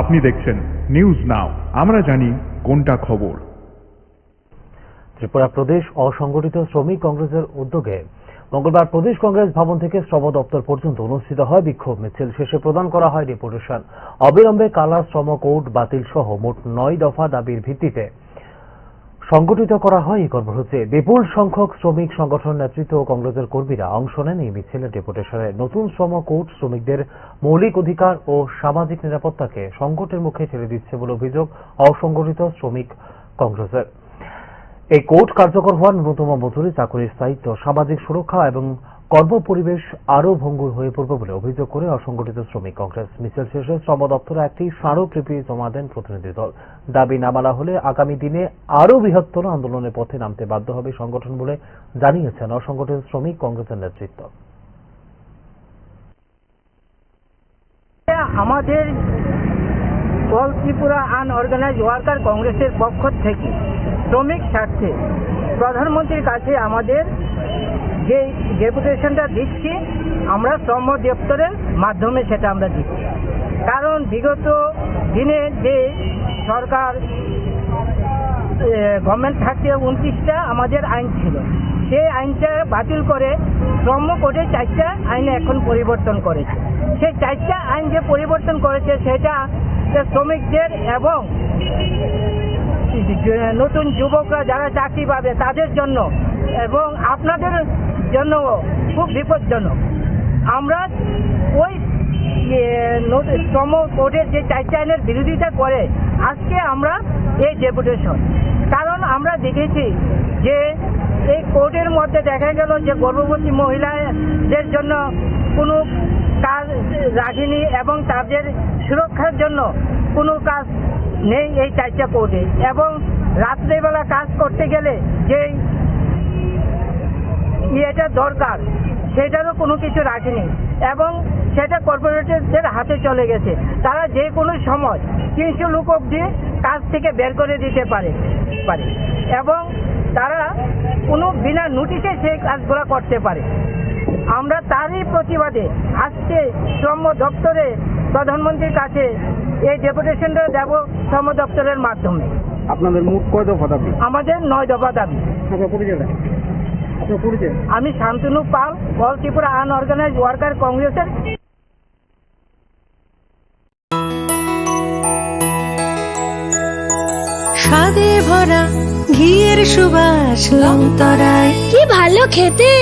আপনি দেখছেন news now আমরা জানি কোনটা খবর। ত্রিপুরা প্রদেশ অসংগঠিত শ্রমিক কংগ্রেসের উদ্যোগে মঙ্গলবার প্রদেশ কংগ্রেস ভবন থেকে শ্রম দপ্তর পর্যন্ত অনুষ্ঠিত হয় বিক্ষোভ। মিছিল শেষে প্রদান করা হয় ডেপুটেশন। অবিলম্বে কালা শ্রম কোর্ট বাতিল সহ মোট নয় দফা দাবির ভিত্তিতে সংগঠিত করা হয় এই কর্মসূচি। বিপুল সংখ্যক শ্রমিক সংগঠন নেতৃত্ব ও কংগ্রেসের কর্মীরা অংশ নেন এই মিছিলে। ডেপুটেশনে নতুন শ্রম কোড শ্রমিকদের মৌলিক অধিকার ও সামাজিক নিরাপত্তাকে সংকটের মুখে ছেড়ে দিচ্ছে বলে অভিযোগ অসংগঠিত শ্রমিক কংগ্রেসের। এই কোর্ট কার্যকর হওয়ার ন্যূনতম মজুরি, চাকরির স্থায়িত্ব, সামাজিক সুরক্ষা এবং কর্ম পরিবেশ আরও ভঙ্গুর হয়ে পড়বে বলে অভিযোগ করে অসংগঠিত শ্রমিক কংগ্রেস মিছিল শেষে শ্রম দপ্তরে একটি স্মারকলিপি জমা দেন প্রতিনিধি দল। দাবি না মানা হলে আগামী দিনে আরও বৃহত্তর আন্দোলনের পথে নামতে বাধ্য হবে সংগঠন বলে জানিয়েছেন অসংগঠিত শ্রমিক কংগ্রেসের নেতৃত্ব। আমাদের অল ত্রিপুরা আনঅর্গানাইজ ওয়ার্কার কংগ্রেসের পক্ষ থেকে শ্রমিক স্বার্থে প্রধানমন্ত্রীর কাছে আমাদের যে ডেপুটেশনটা দিচ্ছি, আমরা শ্রম দপ্তরের মাধ্যমে সেটা আমরা দিচ্ছি। কারণ বিগত দিনে যে সরকার গভর্নমেন্ট থাকতে উনত্রিশটা আমাদের আইন ছিল। সেই আইনটা বাতিল করে শ্রম কোডে চারটা আইনে এখন পরিবর্তন করেছে। সেই চারটা আইন যে পরিবর্তন করেছে, সেটা শ্রমিকদের এবং নতুন যুবকরা যারা চাকরি পাবে, তাদের জন্য এবং আপনাদের জন্য খুব বিপজ্জনক। আমরা ওই শ্রম কোডের যে চারটা আইনের বিরোধিতা করে, আজকে আমরা এই ডেপুটেশন। কারণ আমরা দেখেছি যে এই কোর্টের মধ্যে দেখা গেল যে গর্ভবতী মহিলাদের জন্য কোনো কাজ রাখেনি এবং তাদের সুরক্ষার জন্য কোনো কাজ নেই এই চারটা কোর্টে। এবং রাত্রেবেলা কাজ করতে গেলে যেই ইয়েটা দরকার। সেটারও কোনো কিছু রাখেনি এবং সেটা কর্পোরেটরদের হাতে চলে গেছে। তারা যে কোনো সময় তিনশো লোক অব্দি কাজ থেকে বের করে দিতে পারে পারে। এবং তারা কোনো বিনা নোটিশে সেই কাজগুলো করতে পারে। আমরা তারই প্রতিবাদে আজকে শ্রম দপ্তরে প্রধানমন্ত্রীর কাছে এই ডেপুটেশনটা দেব শ্রম দপ্তরের মাধ্যমে। আপনাদের মুখ কয় দফা দাবি? আমাদের নয় দফা দাবি। আমি Shantanu Pal all Tripura unorganised worker কংগ্রেসের। স্বাদে ভরা ঘিয়ের সুবাস লঙ্করায় কি ভালো খেতে!